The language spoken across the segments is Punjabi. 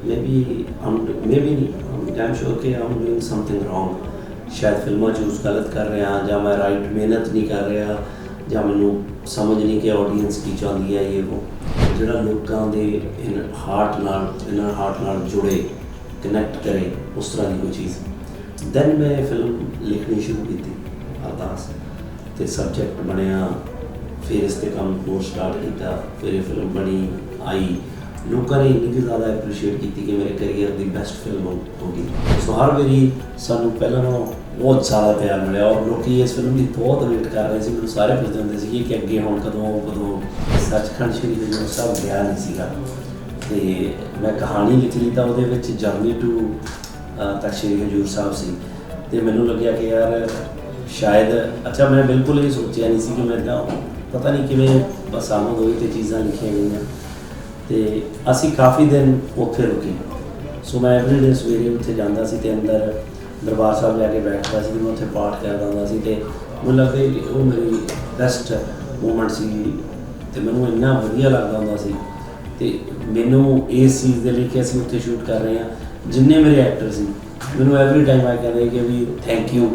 maybe I'm maybe I'm damn sure ਕਿ I'm doing something wrong. ਸ਼ਾਇਦ ਫਿਲਮਾਂ ਚੂਜ਼ ਗਲਤ ਕਰ ਰਿਹਾ ਜਾਂ ਮੈਂ ਰਾਈਟ ਮਿਹਨਤ ਨਹੀਂ ਕਰ ਰਿਹਾ ਜਾਂ ਮੈਨੂੰ ਸਮਝ ਨਹੀਂ ਕਿ ਆਡੀਅנס ਕੀ ਚਾਹੁੰਦੀ ਹੈ ਇਹ ਉਹ ਜਿਹੜਾ ਲੋਕਾਂ ਦੇ ਇਨ ਹਾਰਟ ਨਾਲ ਇਨਰ ਹਾਰਟ ਨਾਲ ਜੁੜੇ ਕਨੈਕਟ ਕਰੇ ਉਸ ਤਰ੍ਹਾਂ ਦੀ ਕੋਈ ਚੀਜ਼ ਦੈਨ ਮੈਂ ਫਿਲਮ ਲਿਖਣੀ ਸ਼ੁਰੂ ਕੀਤੀ ਅਰਦਾਸ ਤੇ ਸਬਜੈਕਟ ਬਣਿਆ ਫਿਰ ਇਸ ਤੇ ਕੰਮ ਹੋਰ ਸਟਾਰਟ ਕੀਤਾ ਫਿਰ ਇਹ ਫਿਲਮ ਬਣੀ ਆਈ ਲੋਕਾਂ ਨੇ ਇੰਨੀ ਕੁ ਜ਼ਿਆਦਾ ਐਪਰੀਸ਼ੀਏਟ ਕੀਤੀ ਕਿ ਮੇਰੇ ਕੈਰੀਅਰ ਦੀ ਬੈਸਟ ਫਿਲਮ ਹੋ ਗਈ ਸੋ ਹਰ ਵਾਰੀ ਸਾਨੂੰ ਪਹਿਲਾਂ ਨਾਲੋਂ ਬਹੁਤ ਜ਼ਿਆਦਾ ਪਿਆਰ ਮਿਲਿਆ ਔਰ ਲੋਕੀ ਇਸ ਫਿਲਮ ਦੀ ਬਹੁਤ ਵੇਟ ਕਰ ਰਹੇ ਸੀ। ਮੈਨੂੰ ਸਾਰੇ ਪੁੱਛਦੇ ਹੁੰਦੇ ਸੀ ਕਿ ਅੱਗੇ ਹੁਣ ਕਦੋਂ ਕਦੋਂ ਸੱਚਖੰਡ ਸ਼੍ਰੀ ਹਜੂਰ ਸਾਹਿਬ ਗਿਆ ਨਹੀਂ ਸੀਗਾ। ਤੇ ਮੈਂ ਕਹਾਣੀ ਲਿਖ ਲਈ ਤਾਂ ਉਹਦੇ ਵਿੱਚ ਜਰਨੀ ਟੂ ਤਖਤ ਸ਼੍ਰੀ ਹਜੂਰ ਸਾਹਿਬ ਸੀ। ਤੇ ਮੈਨੂੰ ਲੱਗਿਆ ਕਿ ਯਾਰ ਸ਼ਾਇਦ, ਅੱਛਾ, ਮੈਂ ਬਿਲਕੁਲ ਇਹ ਸੋਚਿਆ ਨਹੀਂ ਸੀ ਕਿ ਮੈਂ ਇੱਦਾਂ ਪਤਾ ਨਹੀਂ ਕਿਵੇਂ ਬਸ ਆਮਦ ਹੋਈ ਤੇ ਚੀਜ਼ਾਂ ਲਿਖੀਆਂ ਗਈਆਂ। ਤੇ ਅਸੀਂ ਕਾਫੀ ਦਿਨ ਉੱਥੇ ਰੁਕੇ। ਸੋ ਮੈਂ ਐਵਰੀ ਡੇ ਸਵੇਰੇ ਉੱਥੇ ਜਾਂਦਾ ਸੀ ਤੇ ਅੰਦਰ ਦਰਬਾਰ ਸਾਹਿਬ ਜਾ ਕੇ ਬੈਠਦਾ ਸੀ ਤੇ ਮੈਂ ਉੱਥੇ ਪਾਠ ਕਰਦਾ ਹੁੰਦਾ ਸੀ ਤੇ ਮੈਨੂੰ ਲੱਗਦਾ ਕਿ ਉਹ ਮੇਰੀ ਬੈਸਟ ਮੂਮੈਂਟ ਸੀ ਤੇ ਮੈਨੂੰ ਇੰਨਾ ਵਧੀਆ ਲੱਗਦਾ ਹੁੰਦਾ ਸੀ। ਤੇ ਮੈਨੂੰ ਇਸ ਚੀਜ਼ ਦੇ ਲਈ ਕਿ ਅਸੀਂ ਉੱਥੇ ਸ਼ੂਟ ਕਰ ਰਹੇ ਹਾਂ, ਜਿੰਨੇ ਮੇਰੇ ਐਕਟਰ ਸੀ। ਮੈਨੂੰ ਐਵਰੀ ਟਾਈਮ ਆ ਕਹਿੰਦੇ ਕਿ ਵੀ ਥੈਂਕ ਯੂ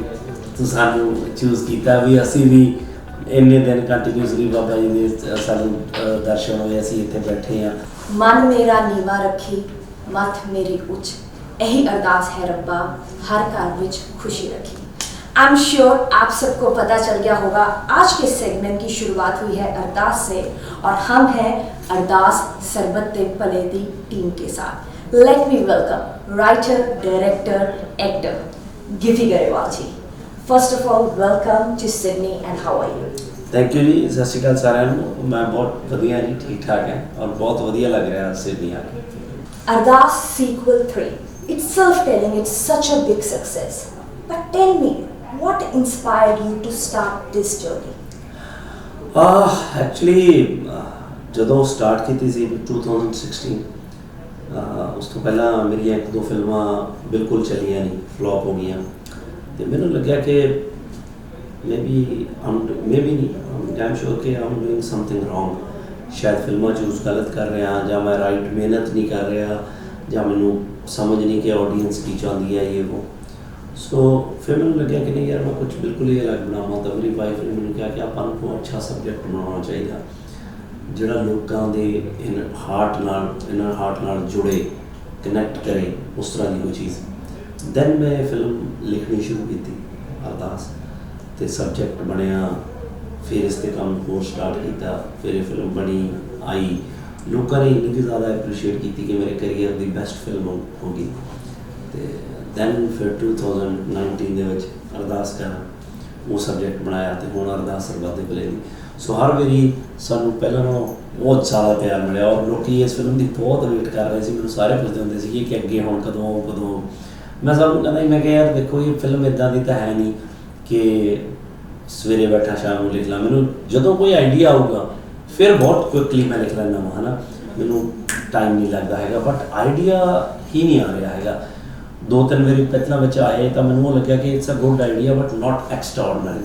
ਤੂੰ ਸਾਨੂੰ ਚੂਜ਼ ਕੀਤਾ ਵੀ ਅਸੀਂ ਵੀ ਇੰਨੇ ਦਿਨ ਕੰਟੀਨਿਊਸਲੀ ਬਾਬਾ ਜੀ ਦੇ ਸਾਨੂੰ ਅ, ਦਰਸ਼ਨ ਹੋਏ ਅਸੀਂ ਇੱਥੇ ਬੈਠੇ ਹਾਂ ਮਨ ਮੇਰਾ ਨੀਵਾ ਰੱਖੀ ਮੱਥ ਮੇਰੀ ਉੱਚ यही अरदास है रब्बा हर घर विच खुशी रखी आई एम श्योर आप सबको पता चल गया होगा आज के सेगमेंट की शुरुआत हुई है अरदास से और हम हैं अरदास सरबत ते भले दी टीम के साथ let me welcome writer director actor Gippy Grewal ji First of all, welcome to Sydney and how are you? Thank you, ਜੀ ਸਤਿ ਸ਼੍ਰੀ ਅਕਾਲ ਸਾਰਿਆਂ ਨੂੰ ਮੈਂ ਬਹੁਤ ਵਧੀਆ ਜੀ ਠੀਕ ਠਾਕ ਹਾਂ ਔਰ ਬਹੁਤ ਵਧੀਆ ਲੱਗ ਰਿਹਾ ਸਿਡਨੀ ਆ ਕੇ Ardas sequel 3. It's self-telling, it's such a big success. But tell me, what inspired you to start this journey? Ah actually ਜਦੋਂ ਸਟਾਰਟ ਕੀਤੀ ਸੀ 2016 ਉਸ ਤੋਂ ਪਹਿਲਾਂ ਮੇਰੀਆਂ ਇੱਕ ਦੋ ਫਿਲਮਾਂ ਬਿਲਕੁਲ ਚੱਲੀਆਂ ਨਹੀਂ ਹੋ ਗਈਆਂ ਤੇ ਮੈਨੂੰ ਲੱਗਿਆ ਕਿ ਮੇਬੀ ਆਮ ਮੇਬੀ ਨਹੀਂ ਆਮ ਡੈਮ ਸ਼ੋਰ ਕਿ ਆਮ ਡੂਇੰਗ ਸਮਥਿੰਗ ਰੋਂਗ ਸ਼ਾਇਦ ਫਿਲਮਾਂ ਚੂਜ਼ ਗਲਤ ਕਰ ਰਿਹਾ, ਜਾਂ ਮੈਂ ਰਾਈਟ ਮਿਹਨਤ ਨਹੀਂ ਕਰ ਰਿਹਾ, ਜਾਂ ਮੈਨੂੰ ਸਮਝ ਨਹੀਂ ਕਿ ਆਡੀਅנס ਕੀ ਚਾਹੁੰਦੀ ਹੈ ਇਹ ਉਹ। ਸੋ ਫਿਰ ਮੈਨੂੰ ਲੱਗਿਆ ਕਿ ਨਹੀਂ ਯਾਰ, ਮੈਂ ਕੁਝ ਬਿਲਕੁਲ ਹੀ ਅਲੱਗ ਬਣਾਵਾਂ। ਤਾਂ ਮੇਰੀ ਵਾਈਫ ਨੇ ਮੈਨੂੰ ਕਿਹਾ ਕਿ ਆਪਾਂ ਨੂੰ ਅੱਛਾ ਸਬਜੈਕਟ ਬਣਾਉਣਾ ਚਾਹੀਦਾ, ਜਿਹੜਾ ਲੋਕਾਂ ਦੇ ਇਨ ਹਾਰਟ ਨਾਲ ਇਨਰ ਹਾਰਟ ਨਾਲ ਜੁੜੇ ਕਨੈਕਟ ਕਰੇ, ਉਸ ਤਰ੍ਹਾਂ ਦੀ ਕੋਈ ਚੀਜ਼। ਦੈਨ ਮੈਂ ਫਿਲਮ ਲਿਖਣੀ ਸ਼ੁਰੂ ਕੀਤੀ, ਅਰਦਾਸ। ਤੇ ਸਬਜੈਕਟ ਬਣਿਆ, ਫਿਰ ਇਸ ਤੇ ਕੰਮ ਹੋਰ ਸਟਾਰਟ ਕੀਤਾ, ਫਿਰ ਇਹ ਫਿਲਮ ਬਣੀ, ਆਈ। ਲੋਕਾਂ ਨੇ ਇੰਨੀ ਕੁ ਜ਼ਿਆਦਾ ਐਪਰੀਸ਼ੀਏਟ ਕੀਤੀ ਕਿ ਮੇਰੇ ਕੈਰੀਅਰ ਦੀ ਬੈਸਟ ਫਿਲਮ ਹੋ ਹੋ ਗਈ ਤੇ ਦੈਨ ਫਿਰ 2019 ਦੇ ਵਿੱਚ ਅਰਦਾਸ ਕਰਾਂ, ਉਹ ਸਬਜੈਕਟ ਬਣਾਇਆ ਤੇ ਹੁਣ ਅਰਦਾਸ ਸਰਬੱਤ ਦੇ ਭਲੇ ਦੀ ਸੋ ਹਰ ਵਾਰੀ ਸਾਨੂੰ ਪਹਿਲਾਂ ਨਾਲੋਂ ਬਹੁਤ ਜ਼ਿਆਦਾ ਪਿਆਰ ਮਿਲਿਆ ਔਰ ਲੋਕੀ ਇਸ ਫਿਲਮ ਦੀ ਬਹੁਤ ਵੇਟ ਕਰ ਰਹੇ ਸੀ। ਮੈਨੂੰ ਸਾਰੇ ਪੁੱਛਦੇ ਹੁੰਦੇ ਸੀ ਕਿ ਅੱਗੇ ਹੁਣ ਕਦੋਂ ਕਦੋਂ ਮੈਂ ਸਭ ਨੂੰ ਕਹਿੰਦਾ ਸੀ, ਮੈਂ ਕਿਹਾ ਯਾਰ ਦੇਖੋ ਇਹ ਫਿਲਮ ਇਦਾਂ ਦੀ ਤਾਂ ਹੈ ਨਹੀਂ ਕਿ ਸਵੇਰੇ ਬੈਠਾ ਸ਼ਾਮ ਨੂੰ ਲਿਖ ਲਾਂ। ਮੈਨੂੰ ਜਦੋਂ ਕੋਈ ਆਈਡੀਆ ਆਊਗਾ ਫਿਰ ਬਹੁਤ ਕੁਇਕਲੀ ਮੈਂ ਲਿਖ ਲੈਂਦਾ ਹਾਂ ਹਨਾ। ਮੈਨੂੰ ਟਾਈਮ ਨਹੀਂ ਲੱਗਦਾ ਹੈਗਾ ਬਟ ਆਈਡੀਆ ਹੀ ਨਹੀਂ ਆ ਰਿਹਾ ਹੈਗਾ। ਦੋ ਤਿੰਨ ਵਾਰੀ ਪਹਿਲਾਂ ਵਿੱਚ ਆਏ ਤਾਂ ਮੈਨੂੰ ਉਹ ਲੱਗਿਆ ਕਿ it's a good idea but not extraordinary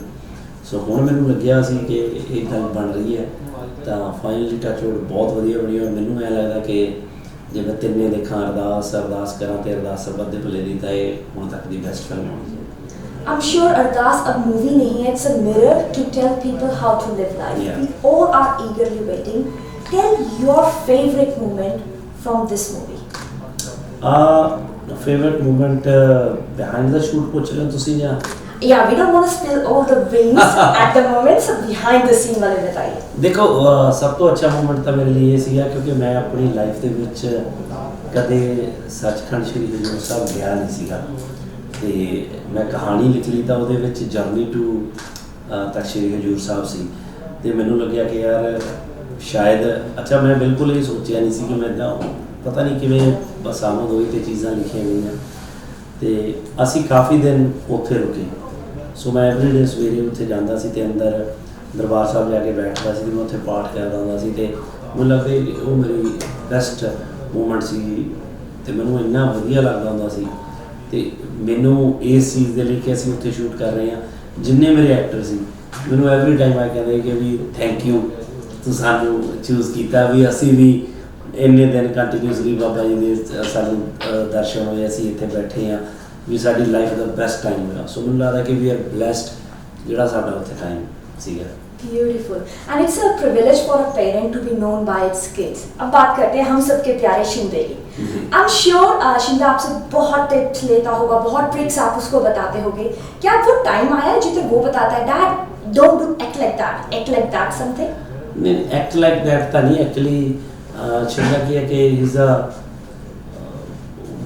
so ਹੁਣ ਮੈਨੂੰ ਲੱਗਿਆ ਸੀ ਕਿ ਇਹ ਗੱਲ ਬਣ ਰਹੀ ਹੈ। ਤਾਂ ਫਾਈਨਲੀ ਟੱਚਵੁੱਡ ਬਹੁਤ ਵਧੀਆ ਬਣੀ ਔਰ ਮੈਨੂੰ ਐ ਲੱਗਦਾ ਕਿ ਜੇ ਮੈਂ ਤਿੰਨੇ ਦੇਖਾਂ ਅਰਦਾਸ ਅਰਦਾਸ ਕਰਾਂ ਤੇ ਅਰਦਾਸ ਸਰਬੱਤ ਦੇ ਭਲੇ ਦੀ ਤਾਂ ਇਹ ਹੁਣ ਤੱਕ ਦੀ ਬੈਸਟ ਫਿਲਮ ਹੋਣੀ ਹੈ I'm sure Ardas a movie nahi hai, it's a mirror to tell people how to live life. Yeah. We all are eagerly waiting. Tell your favorite moment from this movie. A favourite moment behind the shoot ਪੁੱਛ ਰਹੇ ਤੁਸੀਂ ਜਾਂ Yeah, we don't want to spill all the wings at the moment, so behind the scene wale bataiye. ਦੇਖੋ ਅਹ ਸਭ ਤੋਂ ਅੱਛਾ ਮੂਮੈਂਟ ਤਾਂ ਮੇਰੇ ਲਈ ਇਹ ਸੀਗਾ ਕਿਉਂਕਿ ਮੈਂ ਆਪਣੀ ਲਾਈਫ ਦੇ ਵਿੱਚ ਕਦੇ ਸੱਚਖੰਡ ਸ੍ਰੀ ਹਜੂਰ ਸਾਹਿਬ ਗਿਆ ਨਹੀਂ ਸੀਗਾ ਤੇ ਮੈਂ ਕਹਾਣੀ ਲਿਖ ਲਈ ਤਾਂ ਉਹਦੇ ਵਿੱਚ ਜਰਨੀ ਟੂ ਤਖਤ ਸ੍ਰੀ ਹਜੂਰ ਸਾਹਿਬ ਸੀ ਤੇ ਮੈਨੂੰ ਲੱਗਿਆ ਕਿ ਯਾਰ ਸ਼ਾਇਦ ਅੱਛਾ ਮੈਂ ਬਿਲਕੁਲ ਇਹ ਸੋਚਿਆ ਨਹੀਂ ਸੀ ਕਿ ਮੈਂ ਇੱਦਾਂ ਪਤਾ ਨਹੀਂ ਕਿਵੇਂ ਬਸ ਆਮਦ ਹੋਈ ਤੇ ਚੀਜ਼ਾਂ ਲਿਖੀਆਂ ਗਈਆਂ ਤੇ ਅਸੀਂ ਕਾਫੀ ਦਿਨ ਉੱਥੇ ਰੁਕੇ ਸੋ ਮੈਂ ਐਵਰੀਡੇ ਸਵੇਰੇ ਉੱਥੇ ਜਾਂਦਾ ਸੀ ਤੇ ਅੰਦਰ ਦਰਬਾਰ ਸਾਹਿਬ ਜਾ ਕੇ ਬੈਠਦਾ ਸੀ ਤੇ ਮੈਂ ਉੱਥੇ ਪਾਠ ਕਰਦਾ ਹੁੰਦਾ ਸੀ ਤੇ ਮੈਨੂੰ ਲੱਗਦਾ ਕਿ ਉਹ ਮੇਰੀ ਬੈਸਟ ਮੂਮੈਂਟ ਸੀ। ਤੇ ਮੈਨੂੰ ਇੰਨਾ ਵਧੀਆ ਲੱਗਦਾ ਹੁੰਦਾ ਸੀ। ਤੇ ਮੈਨੂੰ ਇਸ ਚੀਜ਼ ਦੇ ਲਈ ਕਿ ਅਸੀਂ ਉੱਥੇ ਸ਼ੂਟ ਕਰ ਰਹੇ ਹਾਂ, ਜਿੰਨੇ ਮੇਰੇ ਐਕਟਰ ਸੀ, ਮੈਨੂੰ ਐਵਰੀ ਟਾਈਮ ਆ ਕਹਿੰਦੇ ਕਿ ਵੀ ਥੈਂਕ ਯੂ ਤੂੰ ਸਾਨੂੰ ਚੂਜ਼ ਕੀਤਾ ਵੀ ਅਸੀਂ ਵੀ ਇੰਨੇ ਦਿਨ ਕੰਟੀਨਿਊਸਲੀ ਬਾਬਾ ਜੀ ਦੇ ਸਾਨੂੰ ਦਰਸ਼ਨ ਹੋਏ, ਅਸੀਂ ਇੱਥੇ ਬੈਠੇ ਆ ਵੀ ਸਾਡੀ ਲਾਈਫ ਦਾ ਬੈਸਟ ਟਾਈਮ ਹੋਇਆ ਸੋ ਮੈਨੂੰ ਲੱਗਦਾ ਕਿ ਵੀ ਆਰ ਬlesed ਜਿਹੜਾ ਸਾਡਾ ਉੱਥੇ ਟਾਈਮ ਸੀਗਾ Beautiful. And it's a privilege for a parent to be known by its kids. अब बात करते हैं हम सबके प्यारे शिंदे की जी। I'm sure uh, शिंदे आपसे बहुत टिप्स लेता होगा बहुत ट्रिक्स आप उसको बताते होगे क्या वो टाइम आया है जिसे वो बताता है dad don't do act like that act like that something ਨਹੀਂ ਐਕਟ ਲਾਈਕ ਦੈਟ ਤਾਂ ਨਹੀਂ ਐਕਚੁਅਲੀ ਚੰਗਾ ਕੀ ਹੈ ਕਿ ਇਜ਼ ਅ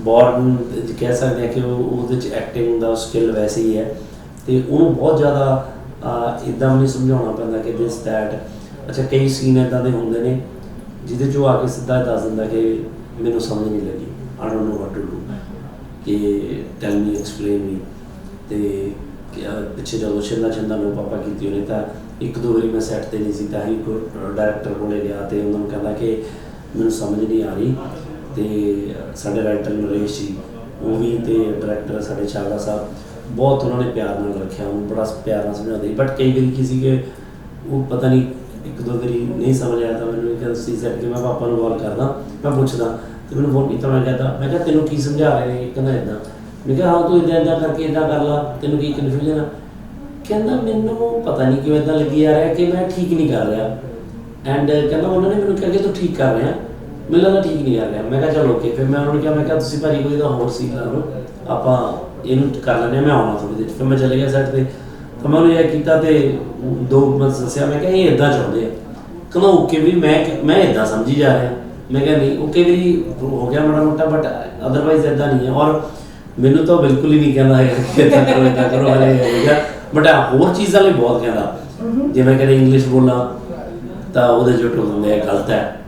ਬੋਰਨ ਕਹਿ ਸਕਦੇ ਆ ਕਿ ਉਹ ਉਹਦੇ ਚ ਐਕਟਿੰਗ ਦਾ ਸਕਿੱਲ ਵੈਸੇ ਹੀ ਹੈ ਤੇ ਉਹਨੂੰ ਬਹੁਤ ਜ਼ਿਆਦਾ ਇਦਾਂ ਨਹੀਂ ਸਮਝਾਉਣਾ ਪੈਂਦਾ ਕਿ ਦਿਸ ਦੈਟ ਅੱਛਾ ਕਈ ਸੀਨ ਇਦਾਂ ਦੇ ਹੁੰਦੇ ਨੇ ਜਿਹਦੇ ਚੋਂ ਆ ਕੇ ਸਿੱਧਾ ਦੱਸ ਦਿੰਦਾ ਕਿ ਮੈਨੂੰ ਸਮਝ ਨਹੀਂ ਲੱਗੀ। I don't know what to do ਕਿ ਟੈਲ ਮੀ ਐਕਸਪਲੇਨ ਮੀ ਤੇ ਪਿੱਛੇ ਜਦੋਂ ਛਿੰਦਾ ਛਿੰਦਾ ਨੂੰ ਪਾਪਾ ਕੀਤੀ ਉਹਨੇ ਤਾਂ ਇੱਕ ਦੋ ਵਾਰੀ ਮੈਂ ਸੈੱਟ ਤੇ ਨਹੀਂ ਸੀ ਤਾਂ ਹੀ ਕੋ ਡਾਇਰੈਕਟਰ ਕੋਲੇ ਗਿਆ ਤੇ ਉਹਨਾਂ ਨੂੰ ਕਹਿੰਦਾ ਕਿ ਮੈਨੂੰ ਸਮਝ ਨਹੀਂ ਆ ਰਹੀ। ਤੇ ਸਾਡੇ ਰਾਈਟਰ ਨਰੇਸ਼ ਜੀ, ਉਹ ਵੀ ਤੇ ਡਾਇਰੈਕਟਰ ਸਾਡੇ ਚਾਵਲਾ ਸਾਹਿਬ, ਬਹੁਤ ਉਹਨਾਂ ਨੇ ਪਿਆਰ ਨਾਲ ਰੱਖਿਆ, ਉਹਨੂੰ ਬੜਾ ਪਿਆਰ ਨਾਲ ਸਮਝਾਉਂਦੇ ਬਟ ਕਈ ਵਾਰੀ ਕਿਸੇ ਕਿ ਉਹ ਪਤਾ ਨਹੀਂ ਇੱਕ ਦੋ ਵਾਰੀ ਨਹੀਂ ਸਮਝ ਆਇਆ ਤਾਂ ਮੈਨੂੰ ਕਹਿੰਦਾ ਸੀ ਸੈੱਟ ਕਿ ਮੈਂ ਪਾਪਾ ਨੂੰ ਕਾਲ ਕਰਦਾ, ਮੈਂ ਪੁੱਛਦਾ। ਤੇ ਮੈਨੂੰ ਫੋਨ ਕੀਤਾ, ਮੈਂ ਕਹਿੰਦਾ ਮੈਂ ਕਿਹਾ ਤੈਨੂੰ ਕੀ ਸਮਝਾ ਰਹੇ ਨੇ? ਕਹਿੰਦਾ ਇਦਾਂ ਮੈਂ ਕਿਹਾ, ਹਾਂ, ਤੂੰ ਇਦਾਂ ਇਦਾਂ ਕਰਕੇ ਇਦਾਂ ਕਰ ਲਾ, ਤੈਨੂੰ ਕੀ ਕਨਫਿਊਜ਼ਨ ਆ? ਕਹਿੰਦਾ, ਮੈਨੂੰ ਪਤਾ ਨਹੀਂ ਕਿਉਂ ਇਦਾਂ ਲੱਗੀ ਆ ਰਿਹਾ ਕਿ ਮੈਂ ਠੀਕ ਨਹੀਂ ਕਰ ਰਿਹਾ। ਐਂਡ ਕਹਿੰਦਾ, ਉਹਨਾਂ ਨੇ ਮੈਨੂੰ ਕਿਹਾ ਕਿ ਤੂੰ ਠੀਕ ਕਰ ਰਿਹਾ। ਮੈਨੂੰ ਲੱਗਦਾ ਠੀਕ ਨਹੀਂ ਕਰ ਰਿਹਾ। ਮੈਂ ਕਿਹਾ ਚਲੋ ਓਕੇ ਫਿਰ ਮੈਂ ਉਹਨਾਂ ਨੂੰ ਕਿਹਾ ਮੈਂ ਕਿਹਾ ਤੁਸੀਂ ਭਾਜੀ ਕੋਈ ਦਾ ਹੋਰ ਸੀ ਲਾ ਲਓ। ਆਪਾਂ ਇਹਨੂੰ ਕਰ ਲੈਂਦੇ ਹਾਂ ਮੈਂ ਆਉਣਾ ਥੋੜੀ ਦੇਰ 'ਚ। ਫਿਰ ਮੈਂ ਚਲੇ ਗਿਆ ਸੈੱਟ ਤੇ। ਤਾਂ ਮੈਂ ਉਹਨੂੰ ਇਹ ਕੀਤਾ ਤੇ ਦੋ ਬਸ ਦੱਸਿਆ ਮੈਂ ਕਿਹਾ ਇਹ ਇਦਾਂ ਚਾਹੁੰਦੇ ਆ। ਕਹਿੰਦਾ ਓਕੇ ਵੀ ਮੈਂ ਮੈਂ ਇਦਾਂ ਸਮਝੀ ਜਾ ਰਿਹਾ। ਮੈਂ ਕਿਹਾ ਨਹੀਂ ਓਕੇ ਵੀ ਹੋ ਗਿਆ ਮਾੜਾ ਮੋਟਾ ਬਟ ਅਦਰਵਾਈਜ਼ ਇਦਾਂ ਨਹੀਂ ਹੈ ਔਰ ਮੈਨੂੰ ਤਾਂ ਬਿਲਕੁਲ ਹੀ ਨਹੀਂ ਕਹਿੰਦਾ ਹੈਗਾ ਕਿ ਇਦਾਂ ਕਰੋ ਇਦਾਂ ਕਰੋ ਹਲੇ ਬਟ ਹੋਰ ਚੀਜ਼ਾਂ ਲਈ ਬਹੁਤ ਕਹਿੰਦਾ। ਜੇ ਮੈਂ ਕਹਿੰਦਾ ਇੰਗਲਿਸ਼ ਬੋਲਾਂ ਤਾਂ ਉਹਦੇ ਜੋ ਟੋਕ ਹੁੰਦੇ ਆ ਗਲਤ ਹੈ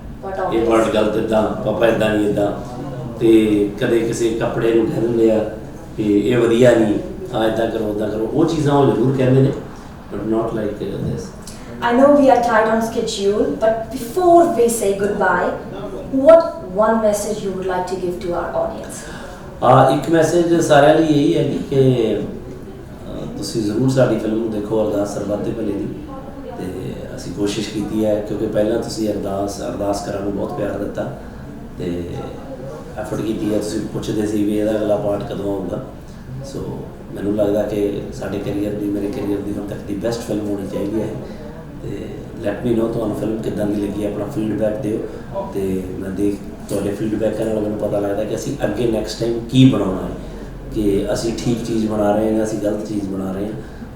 ਇਹ ਵਰਡ ਗਲਤ ਇਦਾਂ ਪਾਪਾ ਇਦਾਂ ਨਹੀਂ ਇਦਾਂ ਤੇ ਕਦੇ ਕਿਸੇ ਕੱਪੜੇ ਨੂੰ ਕਹਿ ਦਿੰਦੇ ਆ ਕਿ ਇਹ ਵਧੀਆ ਨਹੀਂ ਆ ਇਦਾਂ ਕਰੋ ਉਦਾਂ ਕਰੋ। ਉਹ ਚੀਜ਼ਾਂ ਉਹ ਜ਼ਰੂਰ ਕਹਿੰਦੇ ਨੇ but not like this I know we are tight on schedule, but before we say goodbye, what one message you would like to give to our audience? ਆ ਇੱਕ ਮੈਸੇਜ ਸਾਰਿਆਂ ਲਈ ਇਹੀ ਹੈ ਕਿ ਤੁਸੀਂ ਜ਼ਰੂਰ ਸਾਡੀ ਫਿਲਮ ਨੂੰ ਦੇਖੋ ਅਰਦਾਸ ਸਰਬੱਤ ਦੇ ਭਲੇ ਦੀ। ਅਸੀਂ ਕੋਸ਼ਿਸ਼ ਕੀਤੀ ਹੈ, ਕਿਉਂਕਿ ਪਹਿਲਾਂ ਤੁਸੀਂ ਅਰਦਾਸ ਅਰਦਾਸ ਕਰਨ ਨੂੰ ਬਹੁਤ ਪਿਆਰ ਦਿੱਤਾ ਤੇ ਐਫਰਟ ਕੀਤੀ ਹੈ, ਤੁਸੀਂ ਪੁੱਛਦੇ ਸੀ ਵੀ ਇਹਦਾ ਅਗਲਾ ਪਾਰਟ ਕਦੋਂ ਆਊਗਾ। ਸੋ ਮੈਨੂੰ ਲੱਗਦਾ ਕਿ ਸਾਡੇ ਕੈਰੀਅਰ ਦੀ, ਮੇਰੇ ਕੈਰੀਅਰ ਦੀ ਹੁਣ ਤੱਕ ਦੀ ਬੈਸਟ ਫਿਲਮ ਹੋਣੀ ਚਾਹੀਦੀ ਹੈ। ਤੇ ਲੈਟ ਮੀ ਨੋ ਤੁਹਾਨੂੰ ਫਿਲਮ ਕਿੱਦਾਂ ਦੀ ਲੱਗੀ, ਆਪਣਾ ਫੀਡਬੈਕ ਦਿਓ। ਤੇ ਮੈਂ ਦੇਖ, ਤੁਹਾਡੇ ਫੀਡਬੈਕ ਨਾਲ ਮੈਨੂੰ ਪਤਾ ਲੱਗਦਾ ਕਿ ਅਸੀਂ ਅੱਗੇ ਨੈਕਸਟ ਟਾਈਮ ਕੀ ਬਣਾਉਣਾ ਹੈ। ਕਿ ਅਸੀਂ ਠੀਕ ਚੀਜ਼ ਬਣਾ ਰਹੇ ਹਾਂ ਜਾਂ ਅਸੀਂ ਗਲਤ ਚੀਜ਼ ਬਣਾ ਰਹੇ ਹਾਂ।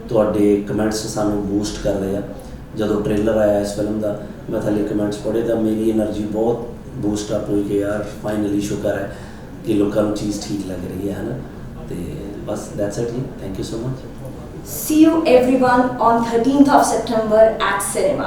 ਤੁਹਾਡੇ ਕਮੈਂਟਸ ਸਾਨੂੰ ਬੂਸਟ ਕਰਦੇ ਆ। ਜਦੋਂ ਟ੍ਰੇਲਰ ਆਇਆ ਇਸ ਫਿਲਮ ਦਾ, ਮੈਂ ਥੱਲੇ ਕਮੈਂਟਸ ਪੜ੍ਹੇ ਤਾਂ ਮੇਰੀ એનર્ਜੀ ਬਹੁਤ ਬੂਸਟ ਅਪ ਹੋਈ ਕਿ ਯਾਰ ਫਾਈਨਲੀ ਸ਼ੁਕਰ ਹੈ ਕਿ ਲੋਕਾਂ ਨੂੰ ਚੀਜ਼ ਠੀਕ ਲੱਗ ਰਹੀ ਹੈ, ਹਨਾ? ਤੇ ਬਸ ਦੈਟਸ ਇਟ ਜੀ। Thank you so much See you everyone on 13th of September at cinema.